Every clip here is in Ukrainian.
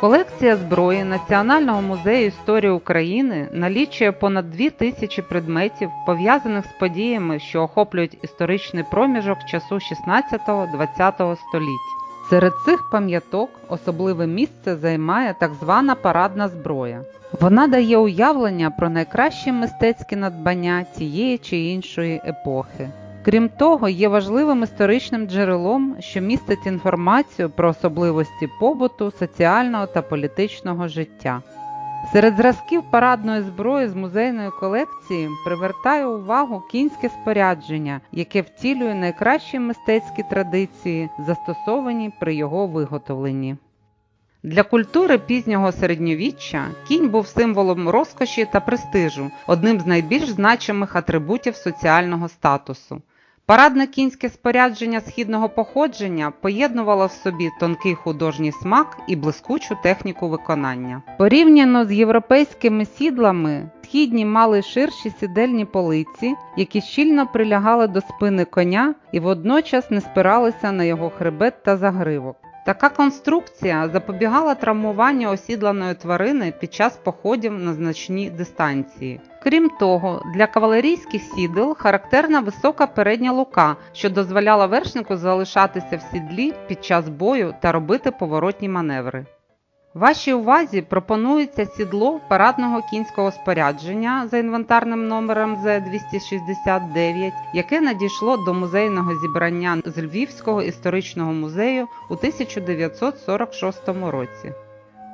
Колекція зброї Національного музею історії України налічує понад дві тисячі предметів, пов'язаних з подіями, що охоплюють історичний проміжок часу 16-20 століть. Серед цих пам'яток особливе місце займає так звана парадна зброя. Вона дає уявлення про найкращі мистецькі надбання тієї чи іншої епохи. Крім того, є важливим історичним джерелом, що містить інформацію про особливості побуту, соціального та політичного життя. Серед зразків парадної зброї з музейної колекції привертає увагу кінське спорядження, яке втілює найкращі мистецькі традиції, застосовані при його виготовленні. Для культури пізнього середньовіччя кінь був символом розкоші та престижу, одним з найбільш значимих атрибутів соціального статусу. Парадне кінське спорядження східного походження поєднувало в собі тонкий художній смак і блискучу техніку виконання. Порівняно з європейськими сідлами, східні мали ширші сідельні полиці, які щільно прилягали до спини коня і водночас не спиралися на його хребет та загривок. Така конструкція запобігала травмуванню осідланої тварини під час походів на значні дистанції. Крім того, для кавалерійських сідел характерна висока передня лука, що дозволяла вершнику залишатися в сідлі під час бою та робити поворотні маневри. Вашій увазі пропонується сідло парадного кінського спорядження за інвентарним номером З269, яке надійшло до музейного зібрання з Львівського історичного музею у 1946 році.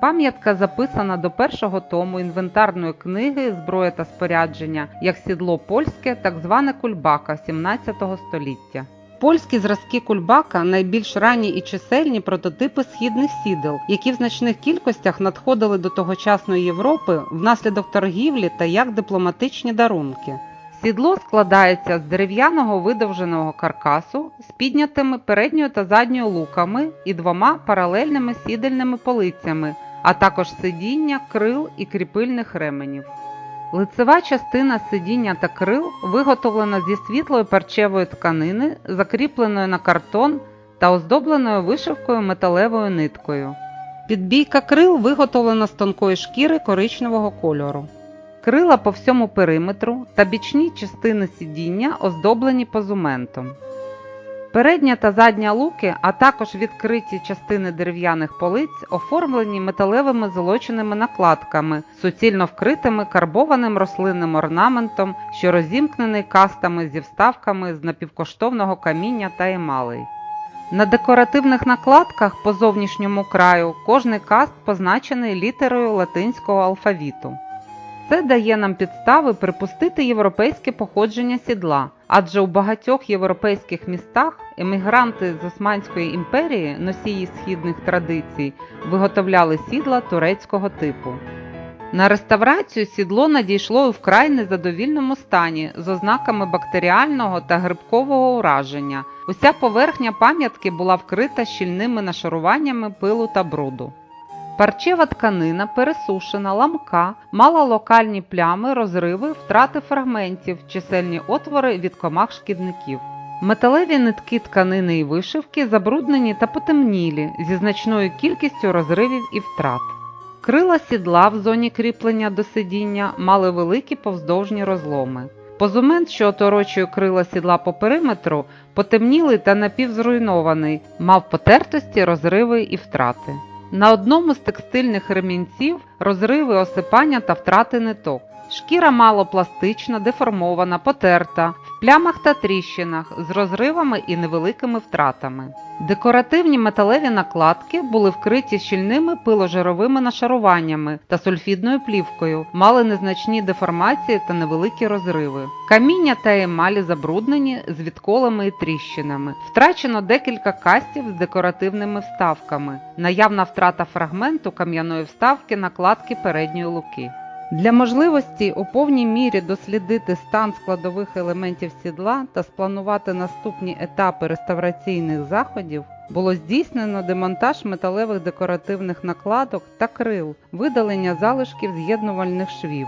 Пам'ятка записана до першого тому інвентарної книги Зброя та спорядження як сідло польське, так зване кульбака 17 століття. Польські зразки кульбака найбільш ранні і чисельні прототипи східних сідел, які в значних кількостях надходили до тогочасної Європи внаслідок торгівлі та як дипломатичні дарунки. Сідло складається з дерев'яного видовженого каркасу з піднятими передньою та задньою луками і двома паралельними сідельними полицями, а також сидіння, крил і кріпильних ременів. Лицева частина сидіння та крил виготовлена зі світлої парчевої тканини, закріпленої на картон та оздобленою вишивкою металевою ниткою. Підбійка крил виготовлена з тонкої шкіри коричневого кольору. Крила по всьому периметру та бічні частини сидіння оздоблені позументом. Передня та задня луки, а також відкриті частини дерев'яних полиць оформлені металевими золоченими накладками, суцільно вкритими карбованим рослинним орнаментом, що розімкнений кастами зі вставками з напівкоштовного каміння та емалей. На декоративних накладках по зовнішньому краю кожний каст позначений літерою латинського алфавіту. Це дає нам підстави припустити європейське походження сідла, адже у багатьох європейських містах емігранти з Османської імперії, носії східних традицій, виготовляли сідла турецького типу. На реставрацію сідло надійшло у вкрай незадовільному стані з ознаками бактеріального та грибкового ураження. Уся поверхня пам'ятки була вкрита щільними нашаруваннями пилу та бруду. Парчева тканина пересушена, ламка, мала локальні плями, розриви, втрати фрагментів, чисельні отвори від комах шкідників. Металеві нитки тканини і вишивки забруднені та потемнілі зі значною кількістю розривів і втрат. Крила сідла в зоні кріплення до сидіння мали великі повздовжні розломи. Позумент, що оторочує крила сідла по периметру, потемнілий та напівзруйнований, мав потертості, розриви і втрати. На одному з текстильних ремінців розриви осипання та втрати ниток. Шкіра малопластична, деформована, потерта, в плямах та тріщинах з розривами і невеликими втратами. Декоративні металеві накладки були вкриті щільними пиложировими нашаруваннями та сульфідною плівкою, мали незначні деформації та невеликі розриви. Каміння та емалі забруднені з відколами і тріщинами. Втрачено декілька кастів з декоративними вставками. Наявна втрата фрагменту кам'яної вставки накладки передньої луки. Для можливості у повній мірі дослідити стан складових елементів сідла та спланувати наступні етапи реставраційних заходів було здійснено демонтаж металевих декоративних накладок та крил, видалення залишків з'єднувальних швів.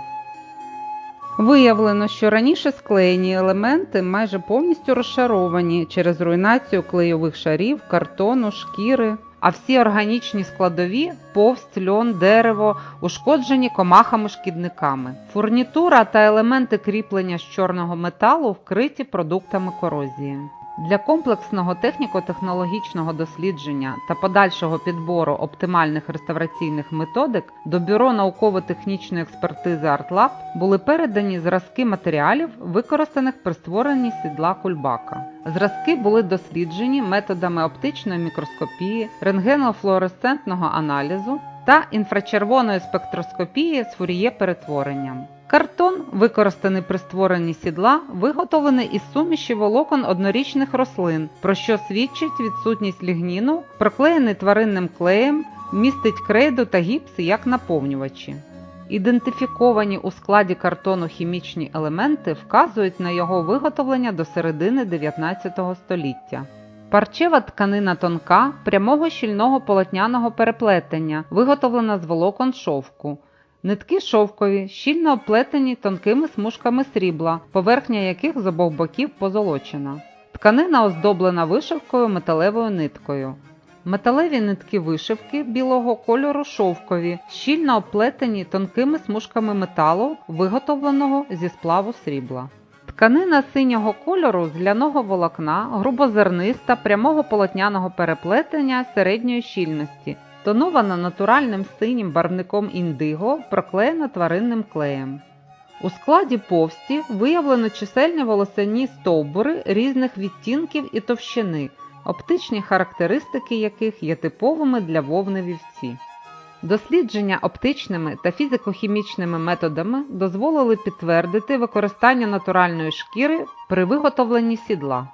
Виявлено, що раніше склеєні елементи майже повністю розшаровані через руйнацію клейових шарів, картону, шкіри, а всі органічні складові повсть, льон, дерево ушкоджені комахами-шкідниками. Фурнітура та елементи кріплення з чорного металу вкриті продуктами корозії. Для комплексного техніко-технологічного дослідження та подальшого підбору оптимальних реставраційних методик до Бюро науково-технічної експертизи «Артлаб» були передані зразки матеріалів, використаних при створенні сідла кульбака. Зразки були досліджені методами оптичної мікроскопії, рентгенофлуоресцентного аналізу та інфрачервоної спектроскопії з фуріє-перетворенням. Картон, використаний при створенні сідла, виготовлений із суміші волокон однорічних рослин, про що свідчить відсутність лігніну, проклеєний тваринним клеєм, містить крейду та гіпс як наповнювачі. Ідентифіковані у складі картону хімічні елементи вказують на його виготовлення до середини 19 століття. Парчева тканина тонка, прямого щільного полотняного переплетення, виготовлена з волокон шовку. Нитки шовкові, щільно оплетені тонкими смужками срібла, поверхня яких з обох боків позолочена. Тканина оздоблена вишивкою металевою ниткою. Металеві нитки вишивки білого кольору шовкові, щільно оплетені тонкими смужками металу, виготовленого зі сплаву срібла. Тканина синього кольору з ляного волокна, грубозерниста, прямого полотняного переплетення середньої щільності, тонована натуральним синім барвником індиго, проклеєна тваринним клеєм. У складі повсті виявлено чисельні волосяні стовбури різних відтінків і товщини, оптичні характеристики яких є типовими для вовни вівці. Дослідження оптичними та фізико-хімічними методами дозволили підтвердити використання натуральної шкіри при виготовленні сідла.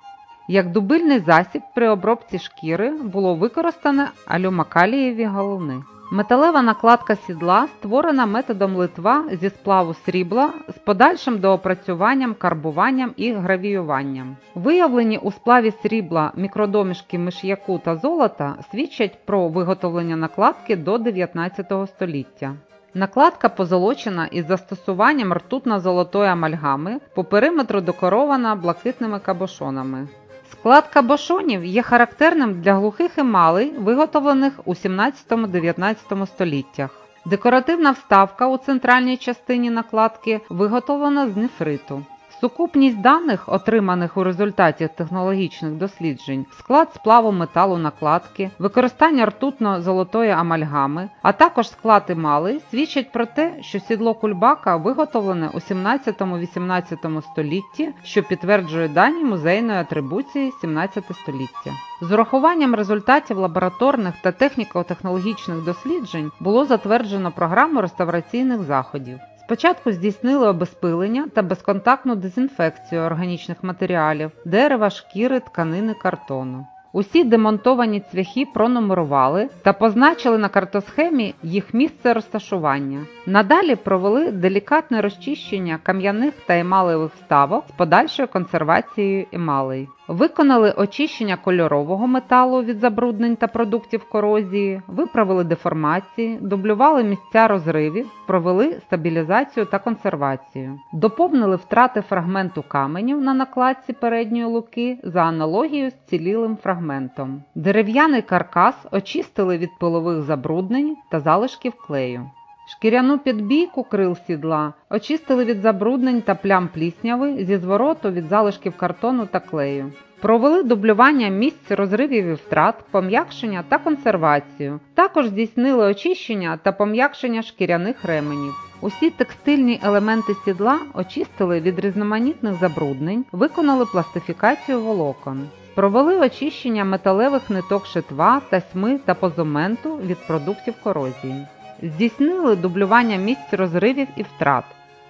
Як дубильний засіб при обробці шкіри було використане алюмакалієві галуни. Металева накладка сідла створена методом литва зі сплаву срібла з подальшим доопрацюванням, карбуванням і гравіюванням. Виявлені у сплаві срібла мікродомішки миш'яку та золота свідчать про виготовлення накладки до 19 століття. Накладка позолочена із застосуванням ртутно-золотої амальгами, по периметру декорована блакитними кабошонами. Склад кабошонів є характерним для глухих емалей, виготовлених у 17-19 століттях. Декоративна вставка у центральній частині накладки виготовлена з нефриту. Сукупність даних, отриманих у результаті технологічних досліджень, склад сплаву металу накладки, використання ртутно-золотої амальгами, а також склад емали свідчать про те, що сідло кульбака виготовлене у 17-18 столітті, що підтверджує дані музейної атрибуції 17 століття. З урахуванням результатів лабораторних та техніко-технологічних досліджень було затверджено програму реставраційних заходів. Спочатку здійснили обезпилення та безконтактну дезінфекцію органічних матеріалів, дерева, шкіри, тканини, картону. Усі демонтовані цвяхи пронумерували та позначили на картосхемі їх місце розташування. Надалі провели делікатне розчищення кам'яних та емалевих вставок з подальшою консервацією емалей. Виконали очищення кольорового металу від забруднень та продуктів корозії, виправили деформації, дублювали місця розривів, провели стабілізацію та консервацію, доповнили втрати фрагменту каменів на накладці передньої луки за аналогією з цілілим фрагментом. Дерев'яний каркас очистили від пилових забруднень та залишків клею. Шкіряну підбійку крил сідла очистили від забруднень та плям плісняви зі звороту від залишків картону та клею. Провели дублювання місць розривів і втрат, пом'якшення та консервацію. Також здійснили очищення та пом'якшення шкіряних ременів. Усі текстильні елементи сідла очистили від різноманітних забруднень, виконали пластифікацію волокон. Провели очищення металевих ниток шитва, тасьми та позументу від продуктів корозії. Здійснили дублювання місць розривів і втрат.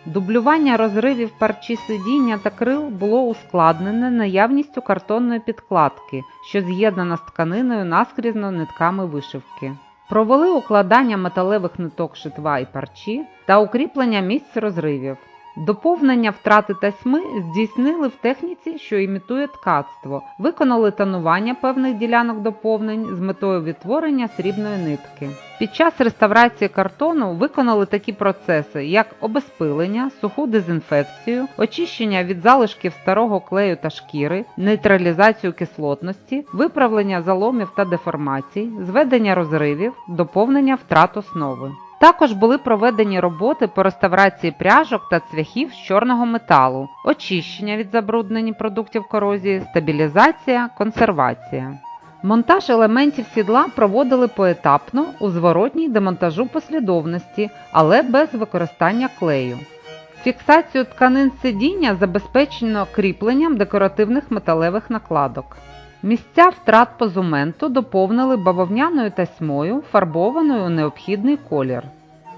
Дублювання розривів парчі сидіння та крил було ускладнене наявністю картонної підкладки, що з'єднана з тканиною наскрізно нитками вишивки. Провели укладання металевих ниток шитва і парчі та укріплення місць розривів. Доповнення втрати тасьми здійснили в техніці, що імітує ткацтво, виконали тонування певних ділянок доповнень з метою відтворення срібної нитки. Під час реставрації картону виконали такі процеси, як обезпилення, суху дезінфекцію, очищення від залишків старого клею та шкіри, нейтралізацію кислотності, виправлення заломів та деформацій, зведення розривів, доповнення втрат основи. Також були проведені роботи по реставрації пряжок та цвяхів з чорного металу, очищення від забруднень продуктів корозії, стабілізація, консервація. Монтаж елементів сідла проводили поетапно у зворотній демонтажу послідовності, але без використання клею. Фіксацію тканин сидіння забезпечено кріпленням декоративних металевих накладок. Місця втрат позументу доповнили бавовняною тасьмою, фарбованою у необхідний колір.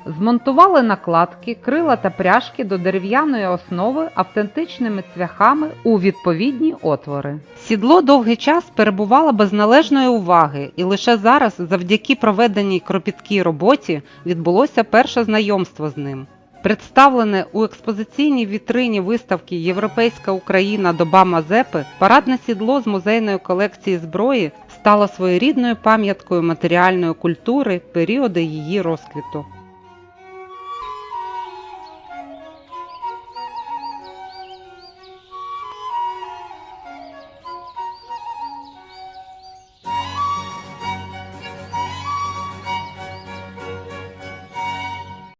Змонтували накладки, крила та пряжки до дерев'яної основи автентичними цвяхами у відповідні отвори. Сідло довгий час перебувало без належної уваги, і лише зараз, завдяки проведеній кропіткій роботі, відбулося перше знайомство з ним. Представлене у експозиційній вітрині виставки Європейська Україна доба Мазепи, парадне сідло з музейної колекції зброї стало своєрідною пам'яткою матеріальної культури періоду її розквіту.